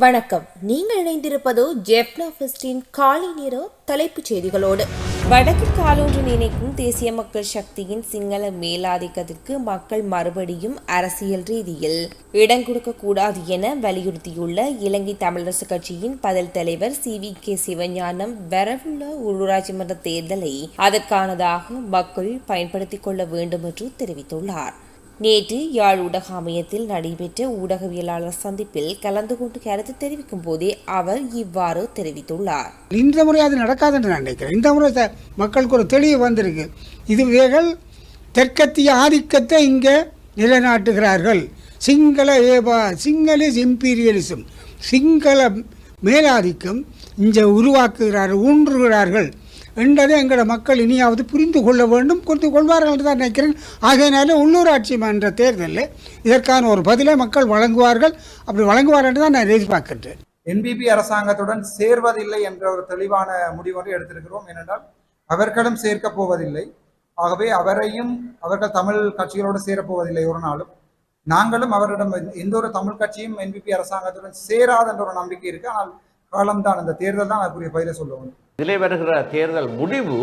வணக்கம். நீங்கள் இணைந்திருப்பதோ ஜெப்னா ஃபெஸ்டின் காலை நேர தலைப்புச் செய்திகளோடு. வடக்கு காலூன்று நினைக்கும் தேசிய மக்கள் சக்தியின் சிங்கள மேலாதிக்கத்திற்கு மக்கள் மறுபடியும் அரசியல் ரீதியில் இடம் கொடுக்கக்கூடாது என வலியுறுத்தியுள்ள இலங்கை தமிழரசு கட்சியின் பதில் தலைவர் சி வி கே சிவஞானம் வரவுள்ள உள்ளூராட்சி மன்ற தேர்தலை அதற்கானதாக மக்கள் பயன்படுத்திக் கொள்ள வேண்டும் என்று தெரிவித்துள்ளார். நேற்று யாழ் ஊடக அமையத்தில் நடைபெற்ற ஊடகவியலாளர் சந்திப்பில் கலந்து கொண்டு கருத்து தெரிவிக்கும் போதே அவர் இவ்வாறு தெரிவித்துள்ளார். இந்த முறை அது நடக்காது என்று நான் நினைக்கிறேன். இந்த முறை மக்களுக்கு ஒரு தெளிவு வந்திருக்கு. இதுவேகள் தெற்கத்திய ஆதிக்கத்தை இங்கே நிலைநாட்டுகிறார்கள். சிங்கள ஏபா சிங்களிஸ் இம்பீரியலிசம் சிங்கள மேலாதிக்கம் இங்கே உருவாக்குகிறார்கள் ஊன்றுகிறார்கள். என்றதை எங்களோட மக்கள் இனியாவது புரிந்து கொள்ள வேண்டும் புரிந்து கொள்வார்கள் என்று தான் நினைக்கிறேன். ஆகையினால உள்ளூராட்சி மன்ற தேர்தலில் இதற்கான ஒரு பதிலை மக்கள் வழங்குவார்கள். அப்படி வழங்குவார்கள் என்று தான் நான் எதிர்பார்க்கின்றேன். என்பிபி அரசாங்கத்துடன் சேர்வதில்லை என்ற ஒரு தெளிவான முடிவொன்றை எடுத்திருக்கிறோம். ஏனென்றால் அவர்களும் சேர்க்கப் போவதில்லை. ஆகவே அவரையும் அவர்கள் தமிழ் கட்சிகளோடு சேரப்போவதில்லை ஒரு நாளும். நாங்களும் அவரிடம் எந்த ஒரு தமிழ் கட்சியும் என்பிபி அரசாங்கத்துடன் சேராது என்ற ஒரு நம்பிக்கை இருக்கு. ஆனால் காலம்தான். அந்த தேர்தல் தான் அதுக்குரிய பயிரை சொல்லுவோம் இதிலே வருகிற தேர்தல் முடிவு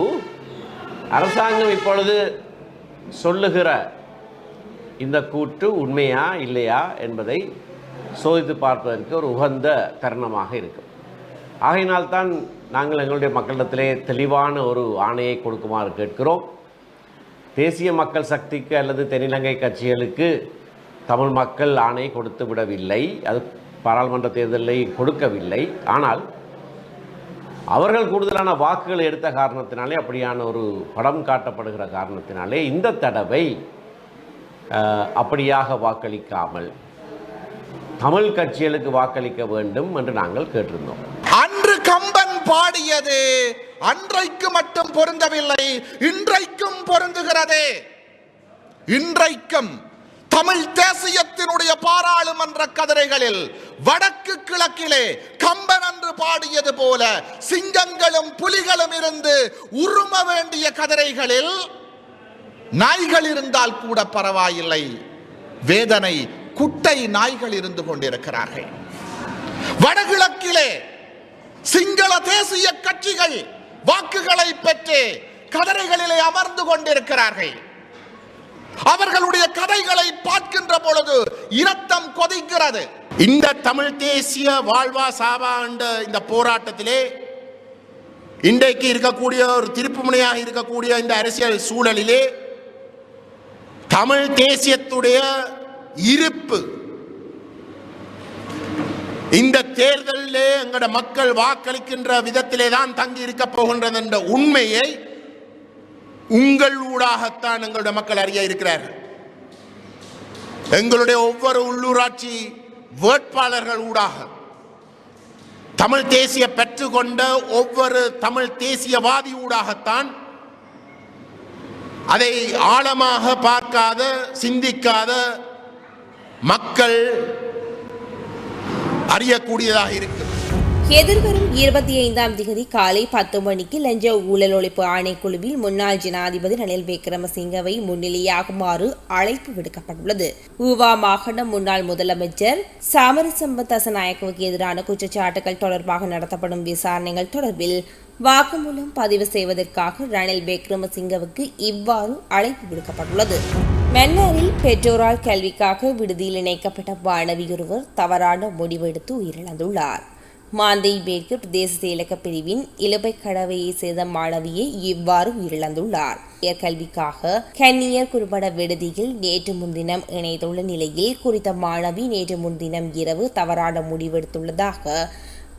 அரசாங்கம் இப்பொழுது சொல்லுகிற இந்த கூற்று உண்மையா இல்லையா என்பதை சோதித்து பார்ப்பதற்கு ஒரு உகந்த தருணமாக இருக்கும். ஆகையினால்தான் நாங்கள் எங்களுடைய மக்களிடத்திலே தெளிவான ஒரு ஆணையை கொடுக்குமாறு கேட்கிறோம். தேசிய மக்கள் சக்திக்கு அல்லது தென்னிலங்கை கட்சிகளுக்கு தமிழ் மக்கள் ஆணை கொடுத்து விடவில்லை அது பாராளுமன்ற தேர்தலை கொடுக்கவில்லை. ஆனால் அவர்கள் கூடுதலான வாக்குகளை எடுத்த காரணத்தினாலே அப்படியான ஒரு படம் காட்டப்படுகிற காரணத்தினாலே இந்த தடவை அப்படியாக வாக்களிக்காமல் தமிழ் கட்சிகளுக்கு வாக்களிக்க வேண்டும் என்று நாங்கள் கேட்டிருந்தோம். அன்று கம்பன் பாடியது அன்றைக்கு மட்டும் பொருந்தவில்லை இன்றைக்கும் பொருந்துகிறது. இன்றைக்கும் தமிழ் தேசியத்தினுடைய பாராளுமன்ற கதிரைகளில் வடக்கு கிழக்கிலே கம்பன் என்று பாடியது போல சிங்கங்களும் புலிகளும் இருந்து உரும வேண்டிய கதிரைகளில் நாய்கள் இருந்தால் கூட பரவாயில்லை. வேதனை குட்டை நாய்கள் இருந்து கொண்டிருக்கிறார்கள். வடகிழக்கிலே சிங்கள தேசிய கட்சிகள் வாக்குகளை பெற்று கதரைகளிலே அமர்ந்து கொண்டிருக்கிறார்கள். அவர்களுடைய கதைகளை பார்க்கின்ற பொழுது இரத்தம் கொதிக்கிறது. இந்த தமிழ் தேசிய வாழ்வா சாவா என்ற இந்த போராட்டத்திலே இன்றைக்கு இருக்கக்கூடிய ஒரு திருப்புமுனையாக இருக்கக்கூடிய இந்த அரசியல் சூழலிலே தமிழ் தேசியத்துடைய இருப்பு. இந்த தேர்தலிலே எங்களோட மக்கள் வாக்களிக்கின்ற விதத்திலே தான் தங்கி இருக்க போகின்றது என்ற உண்மையை உங்கள் ஊடாகத்தான் எங்களுடைய மக்கள் அறிய இருக்கிறார்கள். எங்களுடைய ஒவ்வொரு உள்ளூராட்சி வேட்பாளர்கள் ஊடாக. தமிழ் தேசிய பெற்றுக்கொண்ட ஒவ்வொரு தமிழ் தேசியவாதி ஊடாகத்தான் அதை ஆழமாக பார்க்காத சிந்திக்காத மக்கள் அறியக்கூடியதாக இருக்கிறது எதிர்வரும் இருபத்தி ஐந்தாம் திகதி காலை பத்து மணிக்கு லஞ்ச ஊழல் ஒழிப்பு ஆணைக்குழுவில் முன்னாள் ஜனாதிபதி ரணில் விக்ரமசிங்கவை முன்னிலையாகுமாறு அழைப்பு விடுக்கப்பட்டுள்ளது. ஊவா மாகாண முன்னாள் முதலமைச்சர் சாமரசம்ப தசநாயக்கவுக்கு எதிரான குற்றச்சாட்டுகள் தொடர்பாக நடத்தப்படும் விசாரணைகள் தொடர்பில் வாக்குமூலம் பதிவு செய்வதற்காக ரணில் விக்ரமசிங்கவுக்கு இவ்வாறு அழைப்பு விடுக்கப்பட்டுள்ளது. மன்னாரில் பெற்றோரால் கல்விக்காக விடுதியில் இணைக்கப்பட்ட மாணவியொருவர் தவறான முடிவெடுத்து உயிரிழந்துள்ளார். மாந்தை மேற்கு பிரதேச செயலக பிரிவின் இலபை கடவையை சேர்ந்த மாணவியை இவ்வாறு உயிரிழந்துள்ளார். உயர்கல்விக்காக கன்னியர் குறும்பட விடுதியில் நேற்று முன்தினம் இணைத்துள்ள நிலையில் குறித்த மாணவி நேற்று முன்தினம் இரவு தவறான முடிவெடுத்துள்ளதாக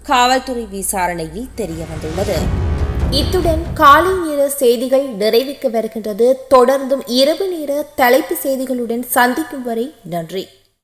காவல்துறை விசாரணையில் தெரியவந்துள்ளது. இத்துடன் காலை நேர செய்திகள் நிறைவுக்கு வருகின்றது. தொடர்ந்தும் இரவு நேர தலைப்பு செய்திகளுடன் சந்திக்கும் வரை நன்றி.